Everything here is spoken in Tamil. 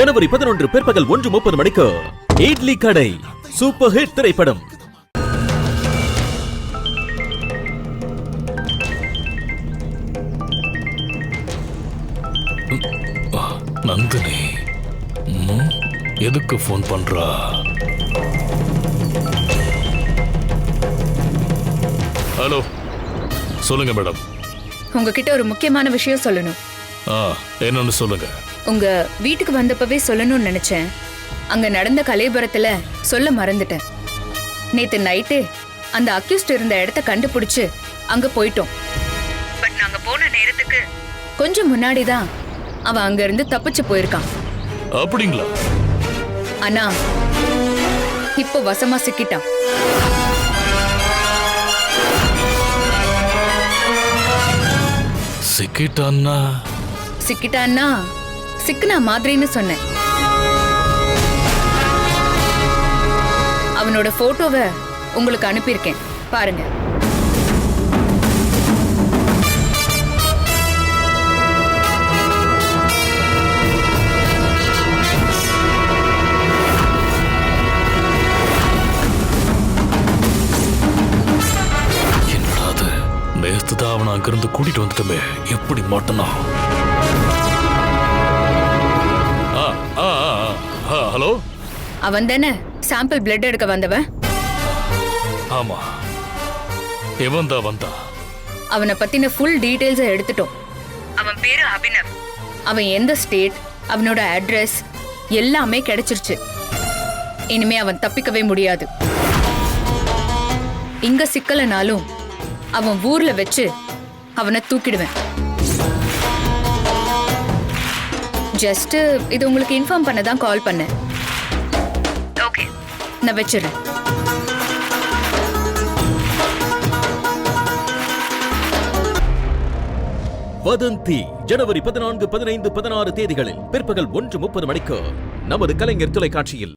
ஜனவரி பதினொன்று பிற்பகல் ஒன்று முப்பது மணிக்கு இட்லி கடை சூப்பர் ஹிட் திரைப்படம். நந்தினி ம், எதுக்கு ஃபோன் பண்றா? ஹலோ சொல்லுங்க மேடம். உங்ககிட்ட ஒரு முக்கியமான விஷயம் சொல்லணும். ஆ என்னன்னு சொல்லுங்க. உங்க வீட்டுக்கு வந்தப்பவே சொல்லணும்னு நினைச்சேன். அங்க நடந்த கலைபுரத்துல சொல்ல மறந்துட்டேன். நேத்து நைட்டே அந்த அக்யூஸ்ட் இருந்த இடத்த கண்டுபிடிச்சு அங்க போயிட்டோம். பட் நாங்க போன நேரத்துக்கு கொஞ்சம் முன்னாடி தான் அவன் அங்க இருந்து தப்பிச்சு போயிருக்கான். அப்படிங்களா? ஆனா இப்போ வசமா சிக்கிட்டான். சிக்கிட்டான்னா? சிக்கிட்டான்னா சிக்கனா மாதிரின்னு சொன்னேன். அவனோட போட்டோவை உங்களுக்கு அனுப்பியிருக்கேன். பாருங்க. நேத்து தான் அவனை அங்கிருந்து கூட்டிட்டு வந்துட்டோமே. எப்படி மாட்டனா? ஹலோ? அவன் தானே? சாம்பிள் பிளட் எடுக்க வந்தவன்? ஆமா. எவன் தான் வந்தா அவனை பத்தின ஃபுல் டீடைல்ஸை எடுத்துட்டோம். அவன் பேரு அபினவ் அவன் எந்த ஸ்டேட் அவனோட அட்ரஸ் எல்லாமே கிடைச்சிருச்சு. இனிமே அவன் தப்பிக்கவே முடியாது. இங்க சிக்கலனாலும் அவன் ஊர்ல வச்சு அவனை தூக்கிடுவேன். ஜஸ்ட் இது உங்களுக்கு இன்ஃபார்ம் பண்ண தான் கால் பண்ணேன். நான் வச்சிடறேன். வதந்தி ஜனவரி பதினான்கு பதினைந்து பதினாறு தேதிகளில் பிற்பகல் ஒன்று முப்பது மணிக்கு நமது கலைஞர் தொலைக்காட்சியில்.